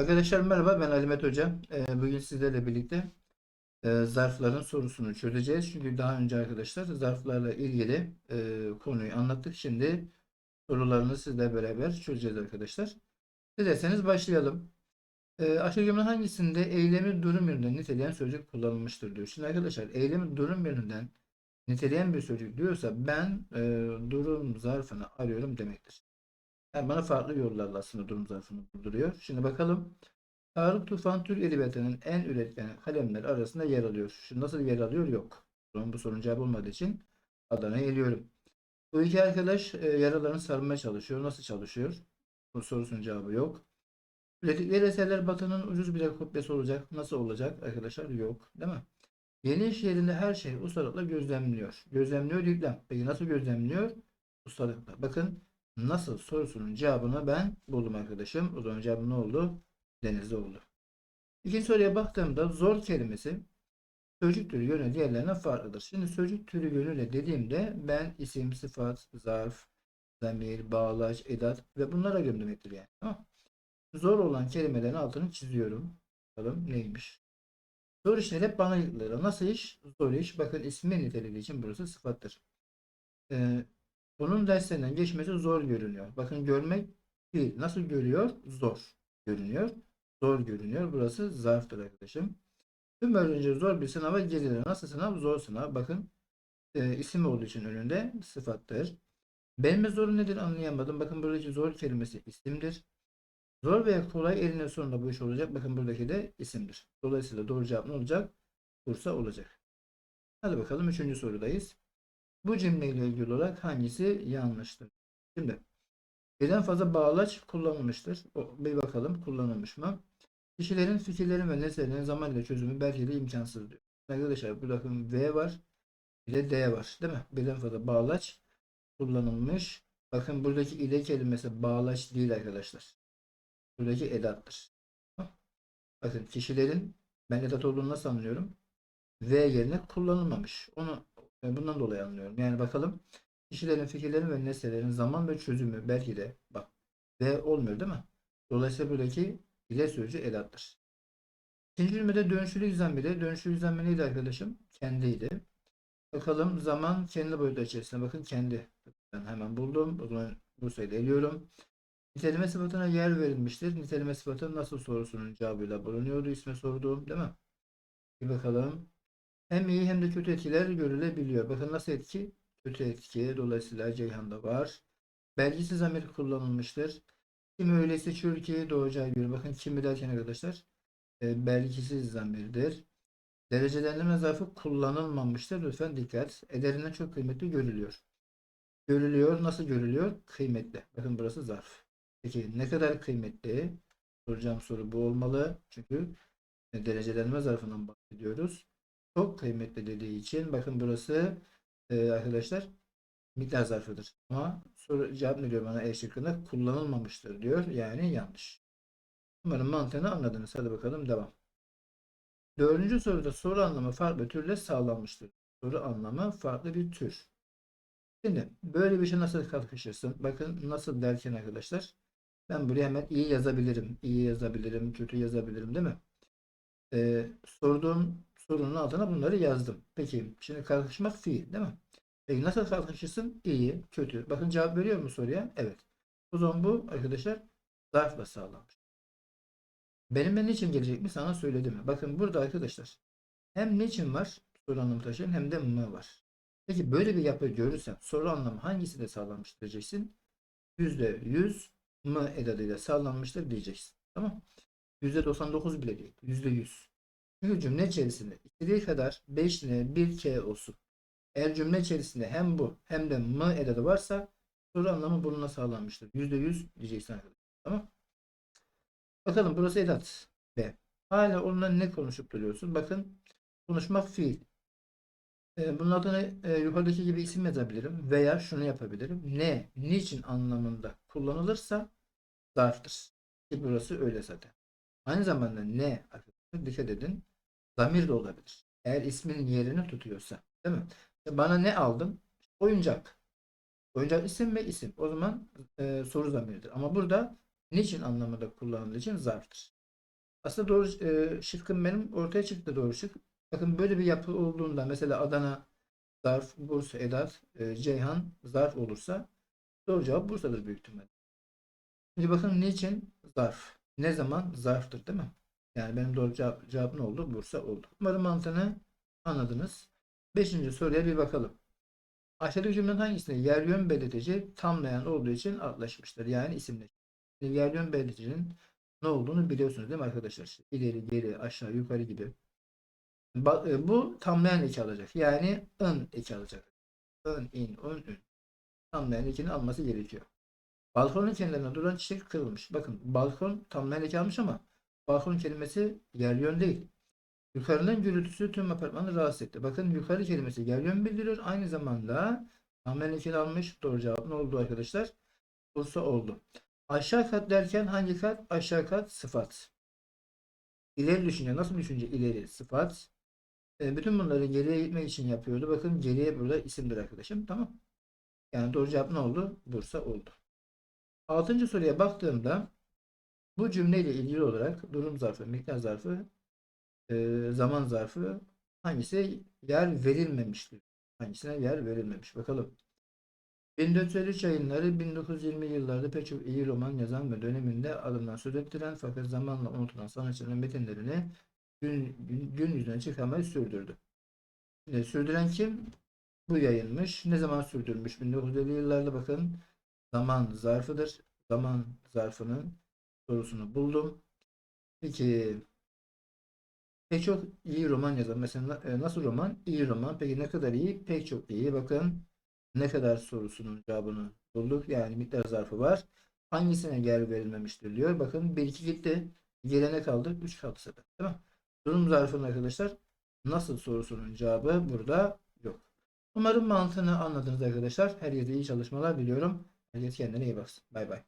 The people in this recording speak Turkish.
Arkadaşlar merhaba ben Alimet Hoca. Ee, Bugün sizlerle birlikte e, zarfların sorusunu çözeceğiz. Çünkü daha önce arkadaşlar zarflarla ilgili e, konuyu anlattık. Şimdi sorularını sizle beraber çözeceğiz arkadaşlar. Dilerseniz başlayalım. E, Aşağı cümle hangisinde eylemi durum yönünden niteleyen sözcük kullanılmıştır diyor. Şimdi arkadaşlar eylemi durum yönünden niteleyen bir sözcük diyorsa ben durum zarfını arıyorum demektir. Bana farklı yollarla aslında durum zarfını bulduruyor. Şimdi bakalım. Tarık Tufan Türk Edebiyatı'nın en üretken kalemler arasında yer alıyor. Şimdi nasıl yer alıyor? Yok. Bu sorunun cevabı olmadığı için Adana'ya eliyorum. Bu iki arkadaş e, yaralarını sarmaya çalışıyor. Nasıl çalışıyor? Bu sorusunun cevabı yok. Ürettikleri eserler Batı'nın ucuz bir kopyası olacak. Nasıl olacak? Arkadaşlar yok. Değil mi? Yeni iş yerinde her şey ustalıkla gözlemliyor. Gözlemliyor yüklem. Peki nasıl gözlemliyor? Ustalıkla. Bakın nasıl sorusunun cevabını ben buldum arkadaşım. O zaman cevabı ne oldu? Denizli oldu. İkinci soruya baktığımda zor kelimesi sözcük türü yönü diğerlerine farklıdır. Şimdi sözcük türü yönüyle dediğimde ben isim, sıfat, zarf, zamir, bağlaç, edat ve bunlara göre yani. Tamam. Zor olan kelimelerin altını çiziyorum. Bakalım neymiş. Zor işler hep bana yıkılır. Nasıl iş? Zor iş. Bakın ismi nitelediği için burası sıfattır. Ee, bunun derslerinden geçmesi zor görünüyor. Bakın görmek değil. Nasıl görüyor? Zor görünüyor. Zor görünüyor. Burası zarftır arkadaşım. Tüm öğrenci zor bir sınava girilir. Nasıl sınav? Zor sınav. Bakın e, isim olduğu için önünde sıfattır. Benim zoru nedir anlayamadım. Bakın buradaki zor kelimesi isimdir. Zor veya kolay eline sonunda bu iş olacak. Bakın buradaki de isimdir. Dolayısıyla doğru cevap ne olacak? Bursa olacak. Hadi bakalım üçüncü sorudayız. Bu cümleyle ilgili olarak hangisi yanlıştır? Şimdi birden fazla bağlaç kullanılmıştır. Bir bakalım kullanılmış mı? Kişilerin, fikirlerin ve nesnelerin zamanla çözümü belki de imkansız diyor. Arkadaşlar burada bakın V var. Bir de D var. Değil mi? Birden fazla bağlaç kullanılmış. Bakın buradaki ile kelimesi bağlaç değil arkadaşlar. Buradaki edattır. Bakın kişilerin ben edat olduğunu nasıl anlıyorum? V yerine kullanılmamış. Onu bundan dolayı anlıyorum. Yani bakalım kişilerin, fikirlerin ve nesnelerin zaman ve çözümü belki de bak V olmuyor değil mi? Dolayısıyla buradaki ile sözcüğü edattır. İkinci cümlede dönüşlü zamiri. Dönüşlü zamiri neydi arkadaşım? Kendiydi. Bakalım zaman kendi boyutu içerisinde. Bakın kendi. Ben hemen buldum. O bu sayıda eliyorum. Niteleme sıfatına yer verilmiştir. Niteleme sıfatı nasıl sorusunun cevabıyla bulunuyordu. isme sorduğum değil mi? Bir bakalım. Hem iyi hem de kötü etkiler görülebiliyor. Bakın nasıl etki? Kötü etki. Dolayısıyla Ceyhan'da var. Belgisiz zamir kullanılmıştır. Kimi öyle seçiyor ki doğacağı göre. Bakın kimi derken arkadaşlar e, belgisiz zamirdir. Derecelendirme zarfı kullanılmamıştır. Lütfen dikkat. Ederinden çok kıymetli görülüyor. Görülüyor. Nasıl görülüyor? Kıymetli. Bakın burası zarf. Peki ne kadar kıymetli? Soracağım soru bu olmalı. Çünkü e, derecelenme zarfından bahsediyoruz. Çok kıymetli dediği için bakın burası e, arkadaşlar miktar zarfıdır. Ama soru cevap ne diyor bana E şıkkında? Kullanılmamıştır diyor. Yani yanlış. Umarım mantığını anladınız. Hadi bakalım devam. Dördüncü soruda soru anlamı farklı türle sağlanmıştır. Soru anlamı farklı bir tür. Şimdi böyle bir şey nasıl kalkışırsın? Bakın nasıl derken arkadaşlar. Ben buraya hemen iyi yazabilirim. İyi yazabilirim, kötü yazabilirim değil mi? Ee, sorduğum sorunun altına bunları yazdım. Peki şimdi kalkışmak fiil değil mi? Peki nasıl kalkışırsın? İyi, kötü. Bakın cevap veriyor mu soruya? Evet. O zaman bu arkadaşlar zarfla sağlanmış. Benim ben niçin gelecek mi sana söyledim. Bakın burada arkadaşlar hem niçin var soru anlamı taşıyan hem de mı var. Peki böyle bir yapı görürsen soru anlamı hangisinde sağlanmıştır diyeceksin. %100 mı edadıyla sağlanmıştır diyeceksin. Tamam. %99 bile değil. %100. Çünkü cümle içerisinde istediği kadar 5 ne 1 k olsun. Eğer cümle içerisinde hem bu hem de mı edadı varsa soru anlamı bununla sağlanmıştır. %100 diyeceksin arkadaşlar. Tamam. Bakalım burası edat. B. Hala onunla ne konuşup duruyorsun? Bakın konuşmak fiil. E, bunun adını e, yukarıdaki gibi isim yazabilirim veya şunu yapabilirim. Ne, niçin anlamında kullanılırsa zarftır. Burası öyle zaten. Aynı zamanda ne arkadaşlar dikkat edin. Zamir de olabilir. Eğer ismin yerini tutuyorsa. Değil mi? Bana ne aldın? Oyuncak. Oyuncak isim ve isim. O zaman e, soru zamiridir. Ama burada niçin anlamında kullanıldığı için zarftır. Aslında doğru e, şıkkım benim ortaya çıktı doğru şık. Bakın böyle bir yapı olduğunda mesela Adana zarf, Bursa Edat, e, Ceyhan zarf olursa doğru cevap Bursa'dır büyük ihtimal. Şimdi bakın niçin zarf? Ne zaman zarftır değil mi? Yani benim doğru cevap, cevap ne oldu? Bursa oldu. Umarım mantığını anladınız. Beşinci soruya bir bakalım. Aşağıdaki cümlenin hangisinde yer yön belirtici tamlayan olduğu için adlaşmıştır? Yani isimleştir. Şimdi Yer yön belirticinin ne olduğunu biliyorsunuz değil mi arkadaşlar? İleri, geri, aşağı, yukarı gibi. E, Bu tamlayan eki alacak. Yani ın eki alacak. Ön, in, ön, ün. Tamlayan ekini alması gerekiyor. Balkonun kenarına duran çiçek kırılmış. Bakın balkon tamlayan eki almış ama balkon kelimesi yer yön değil. Yukarının gürültüsü tüm apartmanı rahatsız etti. Bakın yukarı kelimesi yer yön bildiriyor. Aynı zamanda tamlayan ekini almış. Doğru cevap ne oldu arkadaşlar? Bursa oldu. Aşağı kat derken hangi kat? Aşağı kat sıfat. İleri düşünce nasıl düşünce ileri sıfat. E, bütün bunları geriye gitmek için yapıyordu. Bakın geriye burada isimdir arkadaşım. Tamam. Yani doğru cevap ne oldu? Bursa oldu. Altıncı soruya baktığımda bu cümleyle ilgili olarak durum zarfı, miktar zarfı, e, zaman zarfı hangisi yer verilmemiştir? Hangisine yer verilmemiş? Bakalım. 1453 yayınları 1920 yıllarda pek çok iyi roman yazan ve döneminde adından söz ettiren fakat zamanla unutulan sanatçıların metinlerini gün, gün, gün yüzüne çıkarmayı sürdürdü. Şimdi sürdüren kim? Bu yayınmış. Ne zaman sürdürmüş? 1950 yıllarda bakın zaman zarfıdır. Zaman zarfının sorusunu buldum. Peki pek çok iyi roman yazan. Mesela e, nasıl roman? İyi roman. Peki ne kadar iyi? Pek çok iyi. Bakın ne kadar sorusunun cevabını bulduk. Yani miktar zarfı var. Hangisine yer verilmemiştir diyor. Bakın 1 2 gitti. Gelene kaldı. 3 kaldı sefer. Değil mi? Durum zarfının arkadaşlar nasıl sorusunun cevabı burada yok. Umarım mantığını anladınız arkadaşlar. Herkese iyi çalışmalar diliyorum. Herkes kendine iyi baksın. Bay bay.